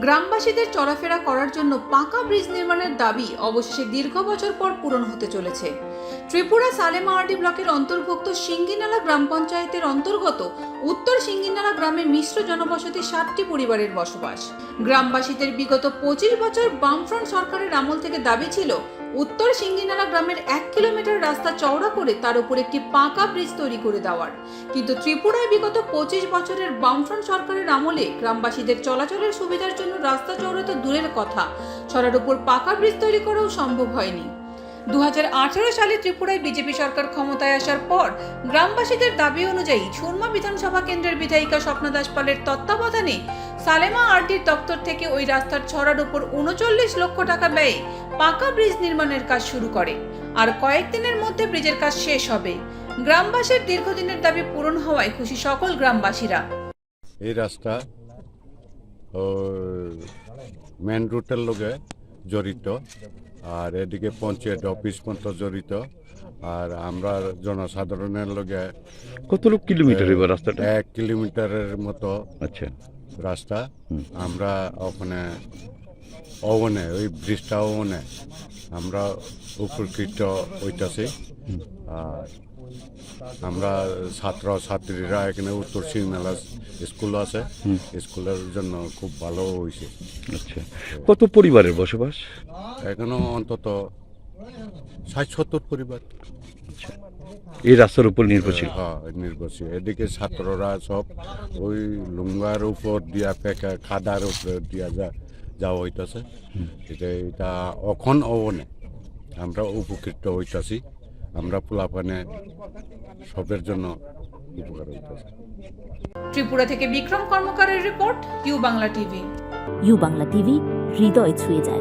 গ্রামবাসীদের চলাফেরা করার জন্য পাকা ব্রিজ নির্মাণের দাবি অবশেষে দীর্ঘ বছর পর পূরণ হতে চলেছে। ত্রিপুরা সালেমাওয়ার্ডি ব্লকের অন্তর্ভুক্ত সিঙ্গিনালা গ্রাম পঞ্চায়েতের অন্তর্গত উত্তর সিঙ্গিনালা গ্রামে মিশ্র জনবসতি সাতটি পরিবারের বসবাস। গ্রামবাসীদের বিগত পঁচিশ বছর বামফ্রন্ট সরকারের আমল থেকে দাবি ছিল উত্তর সিঙ্গিনালা গ্রামের এক কিলোমিটার রাস্তা চওড়া করে তার উপর একটি পাকা ব্রিজ তৈরি করে দেওয়ার। কিন্তু ত্রিপুরায় বিগত পঁচিশ বছরের বামফ্রন্ট সরকারের আমলে গ্রামবাসীদের চলাচলের সুবিধার জন্য রাস্তা চওড়া তো দূরের কথা, ছড়ার উপর পাকা ব্রিজ তৈরি করাও সম্ভব হয়নি। দু হাজার আঠারো সালে ত্রিপুরায় বিজেপি সরকার ক্ষমতায় আসার পর গ্রামবাসীদের দাবি অনুযায়ী ছুরমা বিধানসভা কেন্দ্রের বিধায়িকা স্বপ্না দাস পালের তত্ত্বাবধানে সালেমা আরটির দপ্তর থেকে ওই রাস্তার ছড়ার উপর উনচল্লিশ লক্ষ টাকা ব্যয়ে পাকা ব্রিজ নির্মাণের কাজ শুরু করে। আর কয়েকদিনের মধ্যে ব্রিজের কাজ শেষ হবে। গ্রামবাসীর দীর্ঘদিনের দাবি পূরণ হওয়ায় খুশি সকল গ্রামবাসীরা। এই রাস্তা মেন রুটের লগে জড়িত আর এদিকে পঞ্চায়েত অফিস পর্যন্ত জড়িত আর আমরা জনসাধারণের লগে কতটুকু কিলোমিটার এবার রাস্তাটা? এক কিলোমিটারের মতো। আচ্ছা। রাস্তা আমরা ওখানে ওখানে ওই ব্রিজটা ওখানে আমরা উপকৃত হইতাছি। আর আমরা ছাত্র ছাত্রীরা এখানে উত্তর সিংনালা স্কুল আছে। স্কুলের জন্য খুব ভালো হয়েছে আচ্ছা। কত পরিবারের বসবাস? এখনও অন্তত ষাট সত্তর পরিবার। আচ্ছা। এই রাস্তার উপর নির্ভরশীল। হ্যাঁ নির্ভরশীল। এদিকে ছাত্ররা সব ওই লুঙ্গার উপর দিয়া পেকা খাদার উপর দিয়া যা যাওয়া হইতাছে। এটা এটা অখন অবনে। আমরা উপকৃত হইতাছি। আমরা পোলাপানে সবের জন্য উপকার হইতাছে। ত্রিপুরা থেকে Bikram কর্মকারের report U Bangla TV. U Bangla TV হৃদয় ছুঁয়ে যায়।